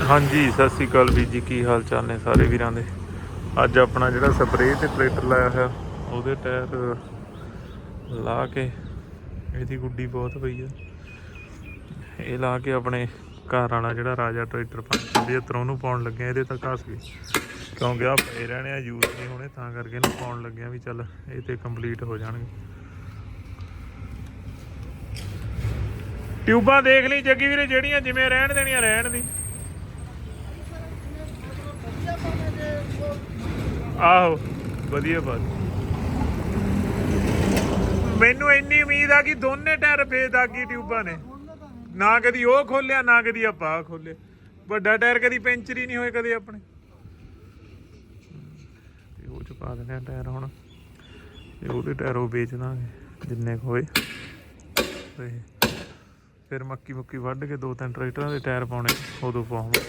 ਹਾਂਜੀ, ਸਤਿ ਸ੍ਰੀ ਅਕਾਲ ਵੀਰ ਜੀ, ਕੀ ਹਾਲ ਚਾਲ ਨੇ ਸਾਰੇ ਵੀਰਾਂ ਦੇ? ਅੱਜ ਆਪਣਾ ਜਿਹੜਾ ਸਪਰੇਅ ਤੇ ਟਰੈਕਟਰ ਲਾਇਆ ਹੋਇਆ, ਉਹਦੇ ਟਾਇਰ ਲਾ ਕੇ ਇਹਦੀ ਗੁੱਡੀ ਬਹੁਤ ਪਈ ਆ। ਇਹ ਲਾ ਕੇ ਆਪਣੇ ਘਰ ਵਾਲਾ ਜਿਹੜਾ ਰਾਜਾ ਟਰੈਕਟਰ 575 ਉਹਨੂੰ ਪਾਉਣ ਲੱਗਿਆ ਇਹਦੇ ਤਾਂ ਘਸ ਗਏ। ਕਿਉਂਕਿ ਆ ਪਏ ਰਹਿਣੇ ਆ ਯੂਜ਼ ਨਹੀਂ ਹੋਣੇ, ਤਾਂ ਕਰਕੇ ਇਹਨੂੰ ਪਾਉਣ ਲੱਗਿਆ ਵੀ ਚੱਲ ਇਹ ਤੇ ਕੰਪਲੀਟ ਹੋ ਜਾਣਗੇ। ਟਿਊਬਾਂ ਦੇਖ ਲਈ ਜੱਗੀ ਵੀਰੇ, ਜਿਹੜੀਆਂ ਜਿਵੇਂ ਰਹਿਣ ਦੇਣੀਆਂ, ਰਹਿਣ ਦੀ। ਆਹੋ, ਵਧੀਆ ਬਾਤ। ਮੈਨੂੰ ਇੰਨੀ ਉਮੀਦ ਆ ਕਿ ਦੋਨੇ ਟਾਇਰ ਬੇਦਾਗੀ ਟਿਊਬਾਂ ਨੇ ਨਾ ਕਦੀ ਉਹ ਖੋਲਿਆ, ਨਾ ਕਦੀ ਆਪਾਂ ਆਹ ਵੱਡਾ ਟਾਇਰ ਕਦੀ ਪੈਂਚਰ ਹੀ ਨਹੀਂ ਹੋਏ ਕਦੇ ਆਪਣੇ। ਤੇ ਉਹ ਚ ਪਾ ਦਿੰਦੇ ਆ ਟਾਇਰ ਹੁਣ। ਤੇ ਉਹਦੇ ਟਾਇਰ ਉਹ ਵੇਚ ਦਾਂਗੇ, ਜਿੰਨੇ ਹੋਏ। ਤੇ ਫਿਰ ਮੱਕੀ ਮੁੱਕੀ ਵੱਢ ਕੇ ਦੋ ਤਿੰਨ ਟਰੈਕਟਰਾਂ ਦੇ ਟਾਇਰ ਪਾਉਣੇ, ਉਦੋਂ ਪਾਉਂਗੇ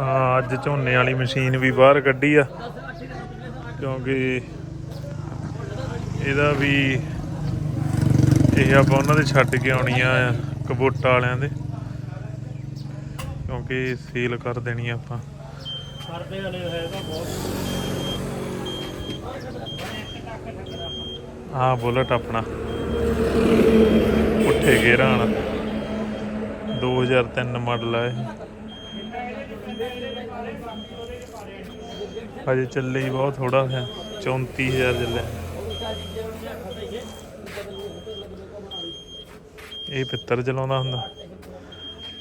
ਅੱਜ ਝੋਨੇ ਵਾਲੀ ਮਸ਼ੀਨ ਵੀ ਬਾਹਰ ਕੱਢੀ ਆ ਕਿਉਂਕਿ ਇਹਦਾ ਵੀ ਇਹ ਆਪਾਂ ਉਹਨਾਂ ਦੇ ਛੱਡ ਕੇ ਆਉਣੀ ਆ ਕਬੋਟਾ ਵਾਲਿਆਂ ਦੇ ਕਿਉਂਕਿ ਸੇਲ ਕਰ ਦੇਣੀ ਆ ਆਪਾਂ। ਕਰਦੇ ਵਾਲੇ ਹੈਗਾ ਬਹੁਤ। ਆਹ ਬੁਲਟ ਆਪਣਾ ਪੁੱਠੇ ਗੇਰਾਂ ਵਾਲਾ 2003 ਮਾਡਲ ਆ ਇਹ। ਅਜੇ ਚੱਲੇ ਹੀ ਬਹੁਤ ਥੋੜਾ ਹੈ 34000 ਚੱਲਿਆ ਇਹ ਪਿੱਤਰ ਚਲਾਉਂਦਾ ਹੁੰਦਾ।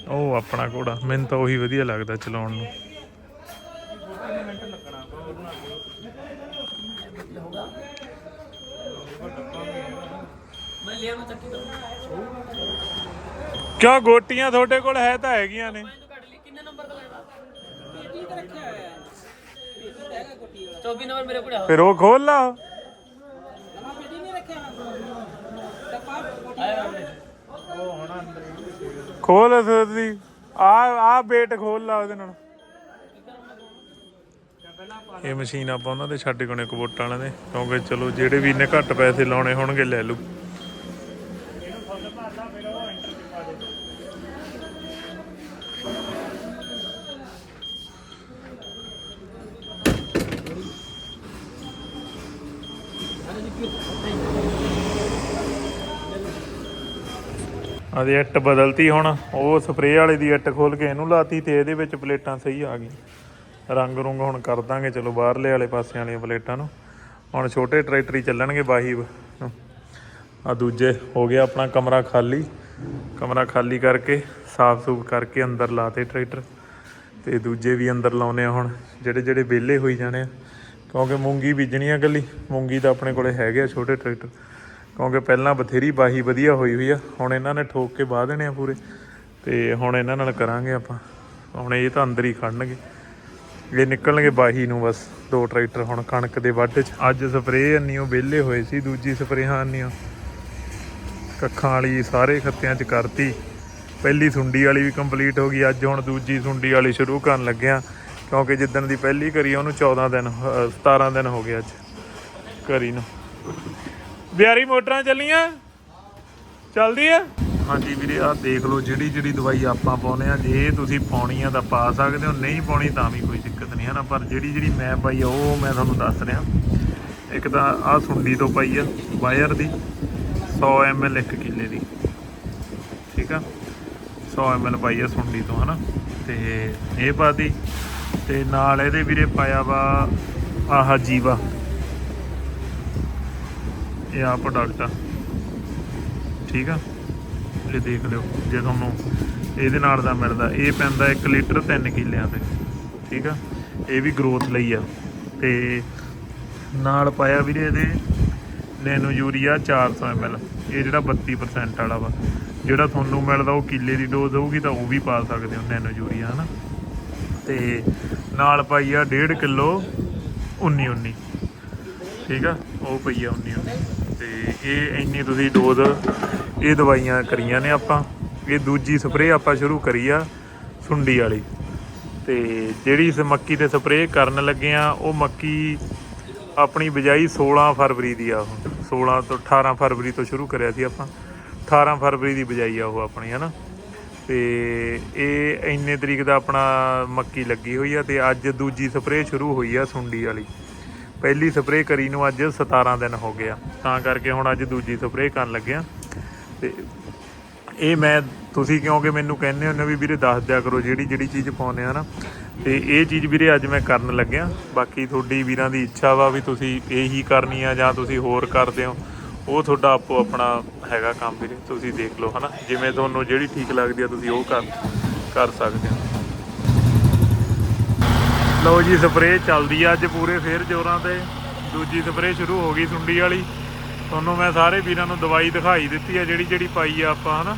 ਉਹ ਆਪਣਾ ਘੋੜਾ, ਮੈਨੂੰ ਤਾਂ ਉਹੀ ਵਧੀਆ ਲੱਗਦਾ ਚਲਾਉਣ ਨੂੰ। ਮੈਂ ਕਿਉਂ ਗੋਟੀਆਂ ਤੁਹਾਡੇ ਕੋਲ ਹੈ ਤਾਂ ਹੈਗੀਆਂ ਨੇ ਕੱਢ ਲਈ ਕਿੰਨੇ ਨੰਬਰ ਦਾ ਲੈਣਾ ਪੀਟੀ ਤੇ ਰੱਖਿਆ ਹੋਇਆ ਹੈ ਹੈਗਾ ਕੋਟੀ ਵਾਲਾ 24 ਨੰਬਰ ਮੇਰੇ ਕੋਲ ਫਿਰ ਉਹ ਖੋਲ ਲਾ। ਖੋਲ ਸਕਦੀ ਆ ਆ ਬੇਟ ਖੋਲ ਲਾ ਉਹਦੇ ਨਾਲ। ਇਹ ਮਸ਼ੀਨ ਆਪਾਂ ਉਹਨਾਂ ਦੇ ਛੱਡ ਕੋਨੇ ਕਬੋਟਾਂ ਵਾਲਿਆਂ ਦੇ। ਕਿਉਂਕਿ ਚਲੋ ਜਿਹੜੇ ਵੀ ਨੇ ਘੱਟ ਪੈਸੇ ਲਾਉਣੇ ਹੋਣਗੇ, ਲੈ ਲੂ ਆਦੀ ਇੱਟ ਬਦਲਤੀ ਹੁਣ, ਉਹ ਸਪਰੇਅ ਵਾਲੇ ਦੀ ਇੱਟ ਖੋਲ ਕੇ ਇਹਨੂੰ ਲਾਤੀ ਤੇ ਇਹਦੇ ਵਿੱਚ ਪਲੇਟਾਂ ਸਹੀ ਆ ਗਈਆਂ। ਰੰਗ ਰੁੰਗ ਹੁਣ ਕਰ ਦਾਂਗੇ, ਚਲੋ ਬਾਹਰਲੇ ਵਾਲੇ ਪਾਸੇ ਵਾਲੀਆਂ ਪਲੇਟਾਂ ਨੂੰ। ਹੁਣ ਛੋਟੇ ਟਰੈਕਟਰ ਹੀ ਚੱਲਣਗੇ ਬਾਹੀ ਆ ਦੂਜੇ ਹੋ ਗਿਆ ਆਪਣਾ ਕਮਰਾ ਖਾਲੀ। ਕਮਰਾ ਖਾਲੀ ਕਰਕੇ ਸਾਫ਼ ਸੂਫ ਕਰਕੇ ਅੰਦਰ ਲਾਤੇ ਟਰੈਕਟਰ। ਤੇ ਦੂਜੇ ਵੀ ਅੰਦਰ ਲਾਉਨੇ ਆ ਹੁਣ, ਜਿਹੜੇ ਜਿਹੜੇ ਵਿਹਲੇ ਹੋਈ ਜਾਣੇ ਆ। ਕਿਉਂਕਿ ਮੂੰਗੀ ਬੀਜਣੀ ਆ ਗੱਲੀ ਮੂੰਗੀ ਤਾਂ ਆਪਣੇ ਕੋਲੇ ਹੈਗੇ ਆ ਛੋਟੇ ਟਰੈਕਟਰ। ਕਿਉਂਕਿ ਪਹਿਲਾਂ ਬਥੇਰੀ ਬਾਹੀ ਵਧੀਆ ਹੋਈ ਹੋਈ ਆ। ਹੁਣ ਇਹਨਾਂ ਨੇ ਠੋਕ ਕੇ ਬਾਹ ਦੇਣੇ ਆ ਪੂਰੇ। ਤੇ ਹੁਣ ਇਹਨਾਂ ਨਾਲ ਕਰਾਂਗੇ ਆਪਾਂ। ਹੁਣ ਇਹ ਤਾਂ ਅੰਦਰ ਹੀ ਖੜਨਗੇ। ਇਹ ਨਿਕਲਣਗੇ ਬਾਹੀ ਨੂੰ ਬਸ। ਦੋ ਟਰੈਕਟਰ ਹੁਣ ਕਣਕ ਦੇ ਵੱਢ 'ਚ। ਅੱਜ ਸਪਰੇਅ ਅੰਨੀਓ ਵਿਹਲੇ ਹੋਏ ਸੀ, ਦੂਜੀ ਸਪਰੇਹਾਂ ਅੰਨੀਓ ਕੱਖਾਂ ਵਾਲੀ ਸਾਰੇ ਖੱਤਿਆਂ 'ਚ ਕਰਤੀ। ਪਹਿਲੀ ਸੁੰਡੀ ਵਾਲੀ ਵੀ ਕੰਪਲੀਟ ਹੋ ਗਈ। ਅੱਜ ਹੁਣ ਦੂਜੀ ਸੁੰਡੀ ਵਾਲੀ ਸ਼ੁਰੂ ਕਰਨ ਲੱਗਿਆ। ਕਿਉਂਕਿ ਜਿੱਦਣ ਦੀ ਪਹਿਲੀ ਕਰੀ ਉਹਨੂੰ 14 ਦਿਨ, ਅਹ 17 ਦਿਨ ਹੋ ਗਏ ਅੱਜ ਕਰੀ ਨੂੰ। ਬਿਆਰੀ ਮੋਟਰਾਂ ਚੱਲੀਆਂ? ਚੱਲਦੀ ਆ? ਹਾਂਜੀ ਵੀਰੇ, ਆਹ ਦੇਖ ਲਓ ਜਿਹੜੀ ਜਿਹੜੀ ਦਵਾਈ ਆਪਾਂ ਪਾਉਨੇ ਆ, ਜੇ ਤੁਸੀਂ ਪਾਉਣੀ ਆ ਤਾਂ ਪਾ ਸਕਦੇ ਹੋ, ਨਹੀਂ ਪਾਉਣੀ ਤਾਂ ਵੀ ਕੋਈ ਦਿੱਕਤ ਨਹੀਂ ਹੈ ਨਾ ਪਰ ਜਿਹੜੀ ਜਿਹੜੀ ਮੈਂ ਪਾਈ ਆ, ਉਹ ਮੈਂ ਤੁਹਾਨੂੰ ਦੱਸ ਰਿਹਾ। ਇੱਕ ਤਾਂ ਆਹ ਸੁੰਡੀ ਤੋਂ ਪਾਈ ਆ, ਵਾਇਰ ਦੀ 100 ml ਇੱਕ ਕਿੱਲੇ ਦੀ। ਠੀਕ ਆ? 100 ml ਪਾਈ ਆ ਸੁੰਡੀ ਤੋਂ, ਹਨਾ? ਤੇ ਇਹ ਪਾਤੀ, ਤੇ ਨਾਲ ਇਹਦੇ ਵੀਰੇ ਪਾਇਆ ਵਾ ਆਹ ਜੀਵਾ। ਇਹ ਆ ਪ੍ਰੋਡਕਟ ਆ। ਠੀਕ ਆ? ਇਹ ਦੇਖ ਲਿਓ, ਜੇ ਤੁਹਾਨੂੰ ਇਹਦੇ ਨਾਲ ਦਾ ਮਿਲਦਾ, ਇਹ ਪੈਂਦਾ 1 ਲੀਟਰ 3 ਕਿੱਲਿਆਂ ਤੇ। ਠੀਕ ਆ? ਇਹ ਵੀ ਗਰੋਥ ਲਈ ਆ। ਤੇ ਨਾਲ ਪਾਇਆ ਵੀਰੇ ਇਹਦੇ ਨੈਨੋ ਯੂਰੀਆ 400 ml ਇਹ ਜਿਹੜਾ 32% ਵਾਲਾ ਵਾ। ਜਿਹੜਾ ਤੁਹਾਨੂੰ ਮਿਲਦਾ ਉਹ ਕਿੱਲੇ ਦੀ ਡੋਜ਼ ਹੋਊਗੀ ਤਾਂ ਉਹ ਵੀ ਪਾ ਸਕਦੇ ਹੋ ਨੈਨੋ ਯੂਰੀਆ, ਹਨਾ? ਤੇ ਨਾਲ ਪਾਈ ਆ 1.5 ਕਿਲੋ 19 19 ਠੀਕ ਆ? ਉਹ ਪਈ ਆ 19 19 ਤੇ ਇਹ ਇੰਨੀ ਤੁਸੀਂ ਡੋਜ਼ ਇਹ ਦਵਾਈਆਂ ਕਰੀਆਂ ਨੇ ਆਪਾਂ। ਇਹ ਦੂਜੀ ਸਪਰੇਅ ਆਪਾਂ ਸ਼ੁਰੂ ਕਰੀ ਆ ਸੁੰਡੀ ਵਾਲੀ। ਤੇ ਜਿਹੜੀ ਇਸ ਮੱਕੀ ਤੇ ਸਪਰੇਅ ਕਰਨ ਲੱਗੇ ਆ, ਉਹ ਮੱਕੀ ਆਪਣੀ ਬਿਜਾਈ 16 ਫਰਵਰੀ ਦੀ ਆ ਉਹ। 16 ਤੋਂ 18 ਫਰਵਰੀ ਤੋਂ ਸ਼ੁਰੂ ਕਰਿਆ ਸੀ ਆਪਾਂ। 18 ਫਰਵਰੀ ਦੀ ਬਿਜਾਈ ਆ ਉਹ ਆਪਣੀ, ਹਨਾ? ਤੇ ਇਹ ਇੰਨੇ ਤਰੀਕ ਦਾ ਆਪਣਾ ਮੱਕੀ ਲੱਗੀ ਹੋਈ ਆ ਤੇ ਅੱਜ ਦੂਜੀ ਸਪਰੇਅ ਸ਼ੁਰੂ ਹੋਈ ਆ ਸੁੰਡੀ ਵਾਲੀ। ਪਹਿਲੀ ਸਪਰੇਅ ਕਰੀ ਨੂੰ ਅੱਜ 17 ਦਿਨ ਹੋ ਗਿਆ ਤਾਂ ਕਰਕੇ ਹੁਣ ਅੱਜ ਦੂਜੀ ਸਪਰੇਅ ਕਰਨ ਲੱਗਿਆ ਤੇ ਇਹ ਮੈਂ, ਤੁਸੀਂ ਕਿਉਂਕਿ ਮੈਨੂੰ ਕਹਿੰਦੇ ਹੋ ਨਾ ਵੀ ਵੀਰੇ ਦੱਸ ਦਿਆ ਕਰੋ ਜਿਹੜੀ ਜਿਹੜੀ ਚੀਜ਼ ਪਾਉਂਦੇ ਆ ਨਾ। ਤੇ ਇਹ ਚੀਜ਼ ਵੀਰੇ ਅੱਜ ਮੈਂ ਕਰਨ ਲੱਗਿਆ। ਬਾਕੀ ਤੁਹਾਡੀ ਵੀਰਾਂ ਦੀ ਇੱਛਾ ਵਾ ਵੀ ਤੁਸੀਂ ਇਹੀ ਕਰਨੀ ਆ ਜਾਂ ਤੁਸੀਂ ਹੋਰ ਕਰਦੇ ਹੋ। ਉਹ ਤੁਹਾਡਾ ਆਪੋ ਆਪਣਾ ਹੈਗਾ ਕੰਮ ਵੀਰੇ। ਤੁਸੀਂ ਦੇਖ ਲਓ ਹਨਾ। ਜਿਵੇਂ ਤੁਹਾਨੂੰ ਜਿਹੜੀ ਠੀਕ ਲੱਗਦੀ ਆ, ਤੁਸੀਂ ਉਹ ਕਰ ਕਰ ਸਕਦੇ ਹੋ। ਲਓ ਜੀ ਸਪਰੇਅ ਚੱਲਦੀ ਆ ਅੱਜ ਪੂਰੇ ਫੇਰ ਜ਼ੋਰਾਂ ਤੇ। ਦੂਜੀ ਸਪਰੇਅ ਸ਼ੁਰੂ ਹੋ ਗਈ ਸੁੰਡੀ ਵਾਲੀ। ਤੁਹਾਨੂੰ ਮੈਂ ਸਾਰੇ ਵੀਰਾਂ ਨੂੰ ਦਵਾਈ ਦਿਖਾਈ ਦਿੱਤੀ ਆ, ਜਿਹੜੀ ਜਿਹੜੀ ਪਾਈ ਆ ਆਪਾਂ, ਹਨਾ?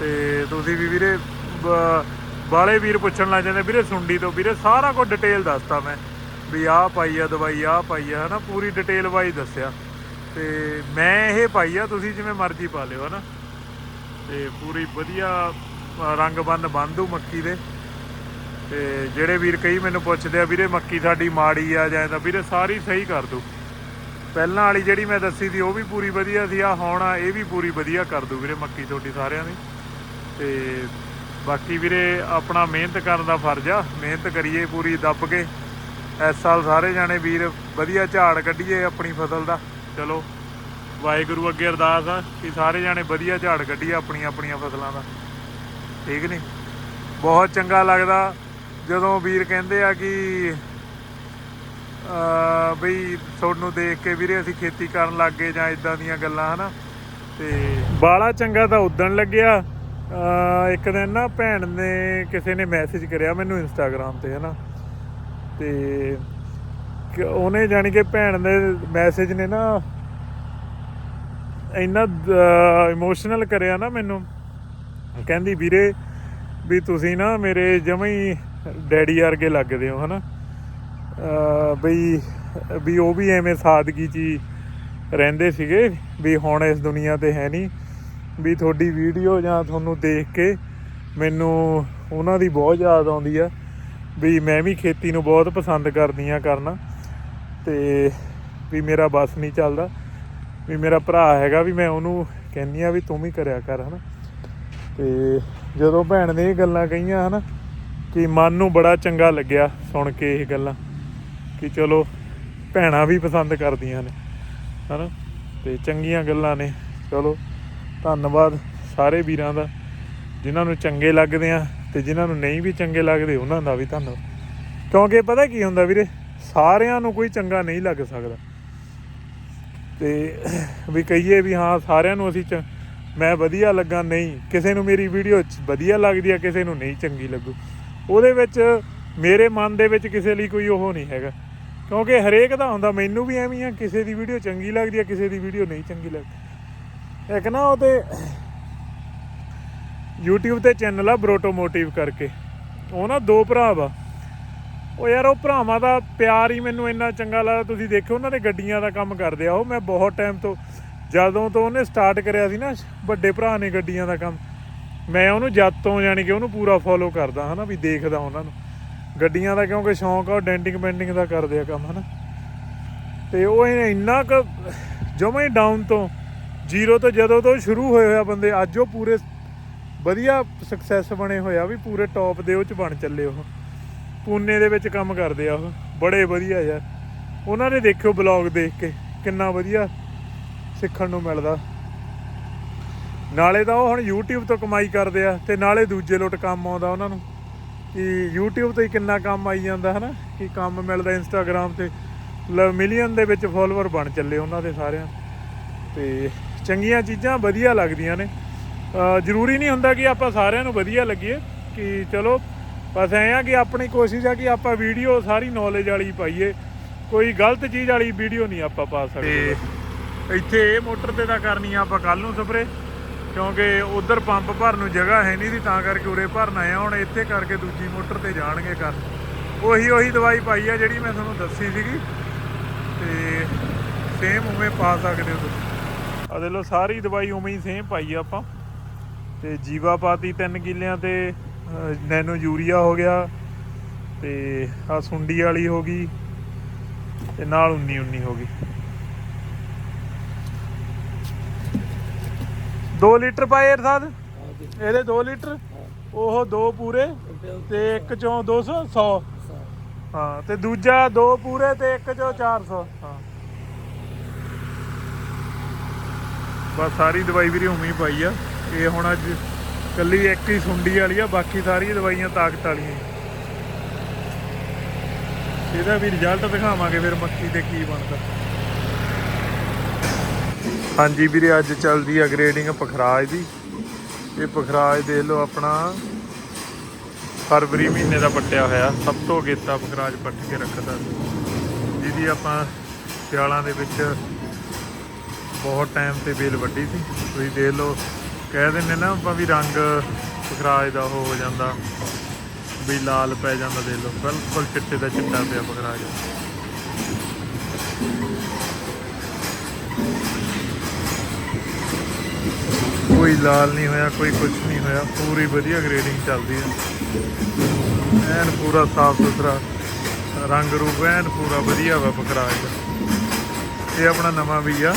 ਤੇ ਤੁਸੀਂ ਵੀ ਵੀਰੇ, ਬ- ਬਾਲੇ ਵੀਰ ਪੁੱਛਣ ਲੱਗ ਜਾਂਦੇ, ਵੀਰੇ ਸੁੰਡੀ ਤੋਂ ਵੀਰੇ ਸਾਰਾ ਕੁਝ ਡਿਟੇਲ ਦੱਸਤਾ ਮੈਂ। ਵੀ ਆਹ ਪਾਈ ਆ ਦਵਾਈ, ਆਹ ਪਾਈ ਆ, ਹਨਾ? ਪੂਰੀ ਡਿਟੇਲ ਵਾਈ ਦੱਸਿਆ। ਤੇ ਮੈਂ ਇਹ ਪਾਈ ਆ, ਤੁਸੀਂ ਜਿਵੇਂ ਮਰਜ਼ੀ ਪਾ ਲਿਓ, ਹਨਾ? ਤੇ ਪੂਰੀ ਵਧੀਆ, ਰੰਗ ਬੰਨ ਬੰਦੂ ਮੱਕੀ ਦੇ। ਤੇ ਜਿਹੜੇ ਵੀਰ ਕਈ ਮੈਨੂੰ ਪੁੱਛਦੇ ਆ, ਵੀਰੇ ਮੱਕੀ ਸਾਡੀ ਮਾੜੀ ਆ ਜਾਂ ਤਾਂ ਵੀਰੇ ਸਾਰੀ ਸਹੀ ਕਰ ਦੂ। ਪਹਿਲਾਂ ਵਾਲੀ ਜਿਹੜੀ ਮੈਂ ਦੱਸੀ ਸੀ, ਉਹ ਵੀ ਪੂਰੀ ਵਧੀਆ ਸੀ ਆ ਹੁਣ ਆ, ਇਹ ਵੀ ਪੂਰੀ ਵਧੀਆ ਕਰ ਦੂ ਵੀਰੇ ਮੱਕੀ ਤੁਹਾਡੀ ਸਾਰਿਆਂ ਦੀ। ਤੇ ਬਾਕੀ ਵੀਰੇ ਆਪਣਾ ਮਿਹਨਤ ਕਰਨ ਦਾ ਫਰਜ਼ ਆ, ਮਿਹਨਤ ਕਰੀਏ ਪੂਰੀ, ਦੱਬ ਕੇ। ਇਸ ਸਾਲ ਸਾਰੇ ਜਾਣੇ ਵੀਰ ਵਧੀਆ ਝਾੜ ਕੱਢੀਏ ਆਪਣੀ ਫਸਲ ਦਾ। ਚਲੋ, ਵਾਹਿਗੁਰੂ ਅੱਗੇ ਅਰਦਾਸ ਆ ਕਿ ਸਾਰੇ ਜਾਣੇ ਵਧੀਆ ਝਾੜ ਕੱਢੀਏ ਆਪਣੀਆਂ ਆਪਣੀਆਂ ਫਸਲਾਂ ਦਾ। ਠੀਕ ਨਹੀਂ ਬਹੁਤ ਚੰਗਾ ਲੱਗਦਾ। ਜਦੋਂ ਵੀਰ ਕਹਿੰਦੇ ਆ ਕਿ ਅ ਬਈ ਤੁਹਾਨੂੰ ਦੇਖ ਕੇ ਵੀਰੇ ਅਸੀਂ ਖੇਤੀ ਕਰਨ ਲੱਗ ਗਏ ਜਾਂ ਇਦਾਂ ਦੀਆਂ ਗੱਲਾਂ, ਹਨਾ? ਤੇ ਬਾਲਾ ਚੰਗਾ ਤਾਂ ਉਦਣ ਲੱਗਿਆ। ਇੱਕ ਦਿਨ ਨਾ ਭੈਣ ਨੇ ਕਿਸੇ ਨੇ ਮੈਸੇਜ ਕਰਿਆ ਮੈਨੂੰ ਇੰਸਟਾਗ੍ਰam ਤੇ, ਹਨਾ? ਤੇ ਕਿ ਉਹਨੇ ਜਾਣੀ ਕਿ ਭੈਣ ਦੇ ਮੈਸੇਜ ਨੇ ਨਾ ਇੰਨਾ ਇਮੋਸ਼ਨਲ ਕਰਿਆ ਨਾ ਮੈਨੂੰ। ਕਹਿੰਦੀ, ਵੀਰੇ, ਵੀ ਤੁਸੀਂ ਨਾ ਮੇਰੇ ਜਮਾਂ ਡੈਡੀ ਵਰਗੇ ਲੱਗਦੇ ਹੋ, ਹਨਾ? ਅਹ ਬਈ ਵੀ ਉਹ ਵੀ ਐਵੇਂ ਸਾਦਗੀ ਜੀ ਰਹਿੰਦੇ ਸੀਗੇ ਵੀ ਹੁਣ ਇਸ ਦੁਨੀਆ ਤੇ ਹੈ ਨਹੀਂ। ਵੀ ਤੁਹਾਡੀ ਵੀਡੀਓ ਜਾਂ ਤੁਹਾਨੂੰ ਦੇਖ ਕੇ ਮੈਨੂੰ ਉਹਨਾਂ ਦੀ ਬਹੁਤ ਯਾਦ ਆਉਂਦੀ ਆ। ਵੀ ਮੈਂ ਵੀ ਖੇਤੀ ਨੂੰ ਬਹੁਤ ਪਸੰਦ ਕਰਦੀ ਆ ਕਰਨਾ। ਤੇ ਵੀ ਮੇਰਾ ਬਸ ਨਹੀਂ ਚੱਲਦਾ। ਵੀ ਮੇਰਾ ਭਰਾ ਹੈਗਾ ਵੀ ਮੈਂ ਉਹਨੂੰ ਕਹਿੰਨੀ ਆ ਵੀ ਤੂੰ ਵੀ ਕਰਿਆ ਕਰ, ਹਨਾ? ਤੇ ਜਦੋਂ ਭੈਣ ਨੇ ਇਹ ਗੱਲਾਂ ਕਹੀਆਂ, ਹਨਾ ਕਿ ਮਨ ਨੂੰ ਬੜਾ ਚੰਗਾ ਲੱਗਿਆ ਸੁਣ ਕੇ ਇਹ ਗੱਲਾਂ, ਕਿ ਚਲੋ ਭੈਣਾਂ ਵੀ ਪਸੰਦ ਕਰਦੀਆਂ ਨੇ, ਹਨਾ? ਤੇ ਚੰਗੀਆਂ ਗੱਲਾਂ ਨੇ, ਚਲੋ, ਧੰਨਵਾਦ ਸਾਰੇ ਵੀਰਾਂ ਦਾ, ਜਿਨ੍ਹਾਂ ਨੂੰ ਚੰਗੇ ਲੱਗਦੇ ਆ ਤੇ ਜਿਨ੍ਹਾਂ ਨੂੰ ਨਹੀਂ ਵੀ ਚੰਗੇ ਲੱਗਦੇ, ਉਹਨਾਂ ਦਾ ਵੀ ਧੰਨਵਾਦ। ਕਿਉਂਕਿ ਪਤਾ ਕੀ ਹੁੰਦਾ ਵੀਰੇ, ਸਾਰਿਆਂ ਨੂੰ ਕੋਈ ਚੰਗਾ ਨਹੀਂ ਲੱਗ ਸਕਦਾ। ਤੇ ਵੀ ਕਹੀਏ ਵੀ ਹਾਂ, ਸਾਰਿਆਂ ਨੂੰ ਅਸੀਂ ਚ- ਮੈਂ ਵਧੀਆ ਲੱਗਾ, ਨਹੀਂ, ਕਿਸੇ ਨੂੰ ਮੇਰੀ ਵੀਡੀਓ ਵਧੀਆ ਲੱਗਦੀ ਆ, ਕਿਸੇ ਨੂੰ ਨਹੀਂ ਚੰਗੀ ਲੱਗੂ। ਉਹਦੇ ਵਿੱਚ ਮੇਰੇ ਮਨ ਦੇ ਵਿੱਚ ਕਿਸੇ ਲਈ ਕੋਈ ਉਹ ਨਹੀਂ ਹੈਗਾ। ਕਿਉਂਕਿ ਹਰੇਕ ਦਾ ਹੁੰਦਾ, ਮੈਨੂੰ ਵੀ ਐਵੇਂ ਆ, ਕਿਸੇ ਦੀ ਵੀਡੀਓ ਚੰਗੀ ਲੱਗਦੀ ਆ, ਕਿਸੇ ਦੀ ਵੀਡੀਓ ਨਹੀਂ ਚੰਗੀ ਲੱਗਦੀ। ਇੱਕ ਨਾ ਉਹ ਤੇ YouTube ਤੇ ਚੈਨਲ ਆ ਬਰੋਟੋਮੋਟਿਵ ਕਰਕੇ। ਉਹ ਨਾ ਦੋ ਭਰਾ ਵਾ। ਉਹ ਯਾਰ, ਉਹ ਭਰਾਵਾਂ ਦਾ ਪਿਆਰ ਹੀ ਮੈਨੂੰ ਇੰਨਾ ਚੰਗਾ ਲੱਗਦਾ। ਤੁਸੀਂ ਦੇਖੋ ਉਹਨਾਂ ਨੇ ਗੱਡੀਆਂ ਦਾ ਕੰਮ ਕਰਦੇ ਆ ਉਹ। ਮੈਂ ਬਹੁਤ ਟਾਈਮ ਤੋਂ, ਜਦੋਂ ਤੋਂ ਉਹਨੇ ਸਟਾਰਟ ਕਰਿਆ ਸੀ ਨਾ, ਵੱਡੇ ਭਰਾ ਨੇ ਗੱਡੀਆਂ ਦਾ ਕੰਮ। ਮੈਂ ਉਹਨੂੰ ਜਦ ਤੋਂ ਯਾਨੀ ਕਿ ਉਹਨੂੰ ਪੂਰਾ ਫੋਲੋ ਕਰਦਾ ਹਨਾ, ਵੀ ਦੇਖਦਾ ਉਹਨਾਂ ਨੂੰ। ਗੱਡੀਆਂ ਦਾ ਕਿਉਂਕਿ ਸ਼ੌਂਕ ਆ, ਉਹ ਡੈਂਟਿੰਗ ਪੈਂਟਿੰਗ ਦਾ ਕਰਦੇ ਆ ਕੰਮ ਹਨਾ। ਤੇ ਉਹ ਇੰਨਾ ਕੁ ਜਮਾਂ ਹੀ ਡਾਊਨ ਤੋਂ ਜ਼ੀਰੋ ਤੋਂ ਜਦੋਂ ਤੋਂ ਸ਼ੁਰੂ ਹੋਏ ਹੋਇਆ ਬੰਦੇ, ਅੱਜ ਉਹ ਪੂਰੇ ਵਧੀਆ ਸਕਸੈਸ ਬਣੇ ਹੋਇਆ ਵੀ ਪੂਰੇ ਟੌਪ ਦੇ ਉਹ ਚ ਬਣ ਚੱਲੇ ਉਹ। ਪੂਨੇ ਦੇ ਵਿੱਚ ਕੰਮ ਕਰਦੇ ਆ ਉਹ, ਬੜੇ ਵਧੀਆ ਯਾਰ। ਉਹਨਾਂ ਨੇ ਦੇਖਿਓ ਬਲੌਗ ਦੇਖ ਕੇ ਕਿੰਨਾ ਵਧੀਆ ਸਿੱਖਣ ਨੂੰ ਮਿਲਦਾ। ਨਾਲੇ ਤਾਂ ਉਹ ਹੁਣ YouTube ਤੋਂ ਕਮਾਈ ਕਰਦੇ ਆ ਤੇ ਨਾਲੇ ਦੂਜੇ ਲੋਟ ਕੰਮ ਆਉਂਦਾ ਉਹਨਾਂ ਨੂੰ। ਕਿ YouTube ਤੋਂ ਹੀ ਕਿੰਨਾ ਕੰਮ ਆਈ ਜਾਂਦਾ, ਹਨਾ? ਕਿ ਕੰਮ ਮਿਲਦਾ Instagram ਤੇ। ਮਿਲੀਅਨ ਦੇ ਵਿੱਚ ਫਾਲੋਅਰ ਬਣ ਚੱਲੇ ਉਹਨਾਂ ਦੇ ਸਾਰਿਆਂ। ਤੇ ਚੰਗੀਆਂ ਚੀਜ਼ਾਂ ਵਧੀਆ ਲੱਗਦੀਆਂ ਨੇ। ਜ਼ਰੂਰੀ ਨਹੀਂ ਹੁੰਦਾ ਕਿ ਆਪਾਂ ਸਾਰਿਆਂ ਨੂੰ ਵਧੀਆ ਲੱਗੀਏ, ਕਿ ਚਲੋ, ਬਸ ਐਂ ਆ ਕਿ ਆਪਣੀ ਕੋਸ਼ਿਸ਼ ਆ ਕਿ ਆਪਾਂ ਵੀਡੀਓ ਸਾਰੀ ਨੌਲੇਜ ਵਾਲੀ ਪਾਈਏ। ਕੋਈ ਗਲਤ ਚੀਜ਼ ਵਾਲੀ ਵੀਡੀਓ ਨਹੀਂ ਆਪਾਂ ਪਾ ਸਕਦੇ। ਇੱਥੇ ਇਹ ਮੋਟਰ ਤੇ ਤਾਂ ਕਰਨੀ ਆ ਆਪਾਂ ਕੱਲ ਨੂੰ ਸਪਰੇ ਕਿਉਂਕਿ ਉਧਰ ਪੰਪ ਭਰਨ ਨੂੰ ਜਗ੍ਹਾ ਹੈ ਨਹੀਂ ਸੀ ਤਾਂ ਕਰਕੇ ਉਰੇ ਭਰਨ ਆਏ ਆ। ਹੁਣ ਇੱਥੇ ਕਰਕੇ ਦੂਜੀ ਮੋਟਰ ਤੇ ਜਾਣਗੇ ਕਰ ਉਹੀ ਉਹੀ ਦਵਾਈ ਪਾਈ ਆ ਜਿਹੜੀ ਮੈਂ ਤੁਹਾਨੂੰ ਦੱਸੀ ਸੀਗੀ। ਤੇ ਸੇਮ ਉਵੇਂ ਪਾ ਸਕਦੇ ਹੋ ਤੁਸੀਂ। ਆ ਦੇਖ ਲਓ, ਸਾਰੀ ਦਵਾਈ ਉਵੇਂ ਹੀ ਸੇਮ ਪਾਈ ਆ ਆਪਾਂ। ਤੇ ਜੀਵਾ ਪਾਤੀ 3 ਕਿੱਲਿਆਂ ਤੇ ਨੈਨੋ ਯੂਰੀਆ ਹੋ ਗਿਆ। ਤੇ ਆ ਸੁੰਡੀ ਵਾਲੀ ਹੋ ਗਈ। ਤੇ ਨਾਲ 19 19 ਹੋ ਗਈ। 2 ਲੀਟਰ ਪਾਏ ਇਰਸਾਦ? ਇਹਦੇ 2 ਲੀਟਰ, ਉਹ ਦੋ ਪੂਰੇ ਤੇ ਇੱਕ ਚੋਂ 200 100 ਹਾਂ, ਤੇ ਦੂਜਾ ਦੋ ਪੂਰੇ ਤੇ ਇੱਕ ਚੋਂ 400 ਹਾਂ। ਬਸ ਸਾਰੀ ਦਵਾਈ ਵੀਰੇ ਉਵੇਂ ਪਾਈ ਆ। ਇਹ ਹੁਣ ਅੱਜ ਕੱਲੀ ਇੱਕ ਹੀ ਸੁੰਡੀ ਵਾਲੀ ਆ, ਬਾਕੀ ਸਾਰੀਆਂ ਦਵਾਈਆਂ ਤਾਕਤ ਵਾਲੀਆਂ ਇਹਦਾ ਵੀ ਰਿਜ਼ਲਟ ਦਿਖਾਵਾਂਗੇ ਫਿਰ ਮੱਕੀ ਤੇ ਕੀ ਬਣਦਾ। ਹਾਂਜੀ ਵੀਰੇ, ਅੱਜ ਚੱਲਦੀ ਆ ਗ੍ਰੇਡਿੰਗ ਪਖਰਾਜ ਦੀ। ਇਹ ਪਖਰਾਜ ਦੇਖ ਲਓ ਆਪਣਾ। ਫਰਵਰੀ ਮਹੀਨੇ ਦਾ ਪੱਟਿਆ ਹੋਇਆ। ਸਭ ਤੋਂ ਅਗੇਤਾ ਪਖਰਾਜ ਪੱਟ ਕੇ ਰੱਖਦਾ। ਸੀ ਜਿਹਦੀ ਆਪਾਂ ਸਿਆਲਾਂ ਦੇ ਵਿੱਚ ਬਹੁਤ ਟਾਈਮ ਤੇ ਬੇਲ ਵੱਡੀ ਸੀ। ਤੁਸੀਂ ਦੇਖ ਲਓ, ਕਹਿ ਦਿੰਦੇ ਨਾ ਆਪਾਂ ਵੀ ਰੰਗ ਪਖਰਾਜ ਦਾ ਉਹ ਹੋ ਜਾਂਦਾ। ਵੀ ਲਾਲ ਪੈ ਜਾਂਦਾ ਦੇਖ ਲਓ। ਬਿਲਕੁਲ ਚਿੱਟੇ ਦਾ ਚਿੱਟਾ ਪਿਆ ਪਖਰਾਜ। ਕੋਈ ਲਾਲ ਨਹੀਂ ਹੋਇਆ, ਕੋਈ ਕੁਝ ਨਹੀਂ ਹੋਇਆ, ਪੂਰੀ ਵਧੀਆ ਗ੍ਰੇਡਿੰਗ ਚੱਲਦੀ ਹੈ ਐਨ ਪੂਰਾ ਸਾਫ਼ ਸੁਥਰਾ, ਰੰਗ ਰੂਪ ਐਨ ਪੂਰਾ ਵਧੀਆ ਵਾ ਪਖਰਾਜ ਇਹ ਆਪਣਾ ਨਵਾਂ ਵੀ ਆ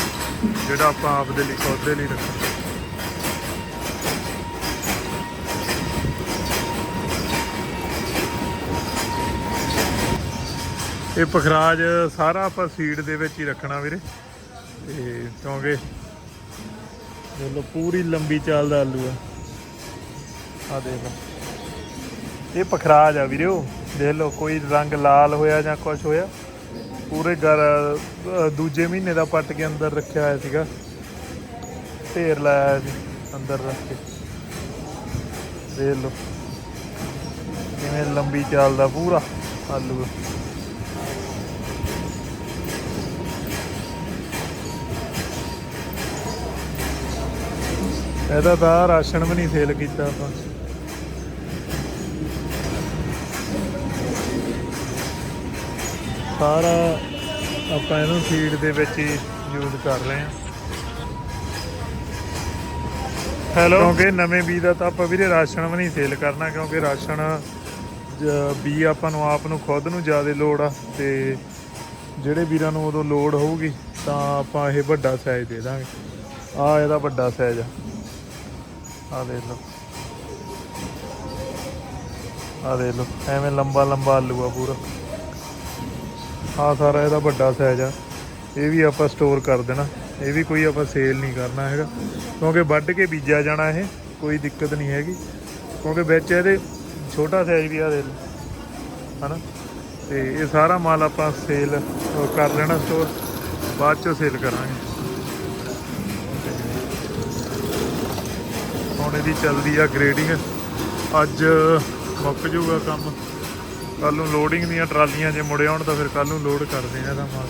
ਜਿਹੜਾ ਆਪਾਂ ਆਪ ਦੇ ਲਈ ਖੁਦ ਦੇ ਲਈ ਰੱਖਿਆ। ਇਹ ਪਖਰਾਜ ਸਾਰਾ ਆਪਾਂ ਸੀਡ ਦੇ ਵਿੱਚ ਹੀ ਰੱਖਣਾ ਵੀਰੇ। ਤੇ ਕਿਉਂਕਿ ਦੇਖ ਲਓ, ਪੂਰੀ ਲੰਬੀ ਚਾਲ ਦਾ ਆਲੂ ਆ। ਆ ਦੇਖ ਇਹ ਪਖਰਾਜ ਆ ਵੀਰੇ। ਦੇਖ ਲਓ, ਕੋਈ ਰੰਗ ਲਾਲ ਹੋਇਆ ਜਾਂ ਕੁਝ ਹੋਇਆ। ਪੂਰੇ ਗਰ ਦੂਜੇ ਮਹੀਨੇ ਦਾ ਪੱਟ ਕੇ ਅੰਦਰ ਰੱਖਿਆ ਹੋਇਆ ਸੀਗਾ। ਢੇਰ ਲਾਇਆ ਸੀ, ਅੰਦਰ ਰੱਖ ਕੇ। ਦੇਖ ਲਓ, ਕਿਵੇਂ ਲੰਬੀ ਚਾਲ ਦਾ ਪੂਰਾ ਆਲੂ ਇਹਦਾ ਤਾਂ ਰਾਸ਼ਨ ਵੀ ਨਹੀਂ ਸੇਲ ਕੀਤਾ ਆਪਾਂ। ਸਾਰਾ ਆਪਾਂ ਇਹਨੂੰ ਫੀਡ ਦੇ ਵਿੱਚ ਹੀ ਯੂਜ਼ ਕਰ ਰਹੇ ਹਾਂ। ਹੈਲੋ ਕਿਉਂਕਿ ਨਵੇਂ ਬੀ ਦਾ ਤਾਂ ਆਪਾਂ ਵੀਰੇ ਰਾਸ਼ਨ ਵੀ ਨਹੀਂ ਸੇਲ ਕਰਨਾ ਕਿਉਂਕਿ ਰਾਸ਼ਨ ਬੀ ਆਪਾਂ ਨੂੰ ਆਪ ਨੂੰ ਖੁਦ ਨੂੰ ਜ਼ਿਆਦਾ ਲੋੜ ਆ ਤੇ ਜਿਹੜੇ ਵੀਰਾਂ ਨੂੰ ਉਦੋਂ ਲੋੜ ਹੋਊਗੀ ਤਾਂ ਆਪਾਂ ਇਹ ਵੱਡਾ ਸਾਈਜ਼ ਦੇ ਦਾਂਗੇ। ਆ ਇਹਦਾ ਵੱਡਾ ਸਾਈਜ਼ ਆ। ਆ ਦੇਖ ਲਓ। ਆ ਦੇਖ ਲਓ, ਐਵੇਂ ਲੰਬਾ ਲੰਬਾ ਆਲੂ ਆ ਪੂਰਾ। ਆ ਸਾਰਾ ਇਹਦਾ ਵੱਡਾ ਸਾਈਜ਼ ਆ। ਇਹ ਵੀ ਆਪਾਂ ਸਟੋਰ ਕਰ ਦੇਣਾ। ਇਹ ਵੀ ਕੋਈ ਆਪਾਂ ਸੇਲ ਨਹੀਂ ਕਰਨਾ ਹੈਗਾ। ਕਿਉਂਕਿ ਵੱਢ ਕੇ ਬੀਜਿਆ ਜਾਣਾ ਇਹ, ਕੋਈ ਦਿੱਕਤ ਨਹੀਂ ਹੈਗੀ। ਕਿਉਂਕਿ ਵਿੱਚ ਇਹਦੇ ਛੋਟਾ ਸਾਈਜ਼ ਵੀ ਆ ਦੇ ਲਓ। ਹਨਾ? ਤੇ ਇਹ ਸਾਰਾ ਮਾਲ ਆਪਾਂ ਸੇਲ ਕਰ ਲੈਣਾ ਸਟੋਰ ਬਾਅਦ ਚੋਂ ਸੇਲ ਕਰਾਂਗੇ। ਹੁਣ ਇਹਦੀ ਚੱਲਦੀ ਆ ਗ੍ਰੇਡਿੰਗ ਅੱਜ ਮੁੱਕ ਜਾਊਗਾ ਕੰਮ। ਕੱਲ ਨੂੰ ਲੋਡਿੰਗ ਦੀਆਂ ਟਰਾਲੀਆਂ ਜੇ ਮੁੜੇ ਆਉਣ ਤਾਂ ਫਿਰ ਕੱਲ ਨੂੰ ਲੋਡ ਕਰਦੇ ਆ ਇਹਦਾ ਮਾਲ।